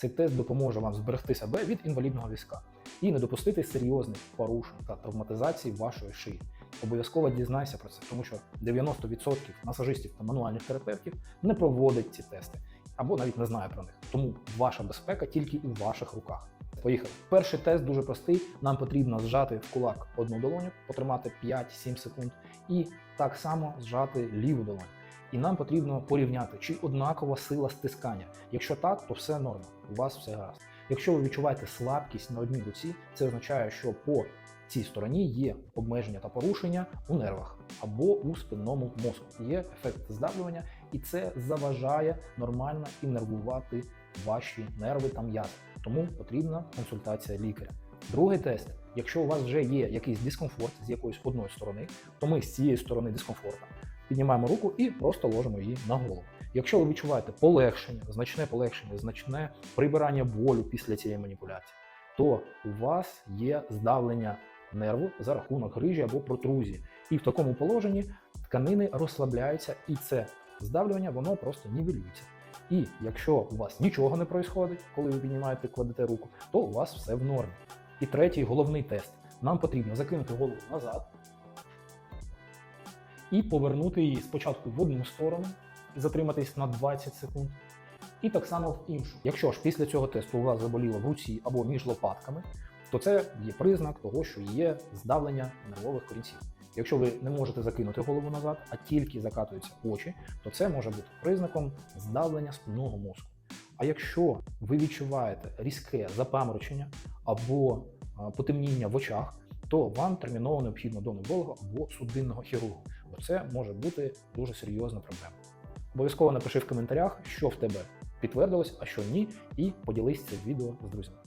Цей тест допоможе вам зберегти себе від інвалідного візка і не допустити серйозних порушень та травматизації вашої шиї. Обов'язково дізнайся про це, тому що 90% масажистів та мануальних терапевтів не проводять ці тести або навіть не знає про них. Тому ваша безпека тільки у ваших руках. Поїхали. Перший тест дуже простий. Нам потрібно зжати в кулак одну долоню, потримати 5-7 секунд, і так само зжати ліву долоню. І нам потрібно порівняти, чи однакова сила стискання. Якщо так, то все норма, у вас все гаразд. Якщо ви відчуваєте слабкість на одній руці, це означає, що по цій стороні є обмеження та порушення у нервах або у спинному мозку. Є ефект здавлювання, і це заважає нормально іннервувати ваші нерви та м'язи. Тому потрібна консультація лікаря. Другий тест. Якщо у вас вже є якийсь дискомфорт з якоїсь одної сторони, то ми з цієї сторони дискомфорту піднімаємо руку і просто ложимо її на голову. Якщо ви відчуваєте полегшення, значне полегшення, значне прибирання болю після цієї маніпуляції, то у вас є здавлення нерву за рахунок грижі або протрузії. І в такому положенні тканини розслабляються, і це здавлювання воно просто нівелюється. І якщо у вас нічого не відбувається, коли ви піднімаєте, кладете руку, то у вас все в нормі. І третій головний тест. Нам потрібно закинути голову назад і повернути її спочатку в одну сторону, затриматись на 20 секунд, і так само в іншу. Якщо ж після цього тесту у вас заболіло в руці або між лопатками, то це є признак того, що є здавлення нервових корінців. Якщо ви не можете закинути голову назад, а тільки закатуються очі, то це може бути признаком здавлення спинного мозку. А якщо ви відчуваєте різке запаморочення або потемніння в очах, то вам терміново необхідно до невролога або судинного хірурга, бо це може бути дуже серйозна проблема. Обов'язково напиши в коментарях, що в тебе підтвердилось, а що ні, і поділись цим відео з друзями.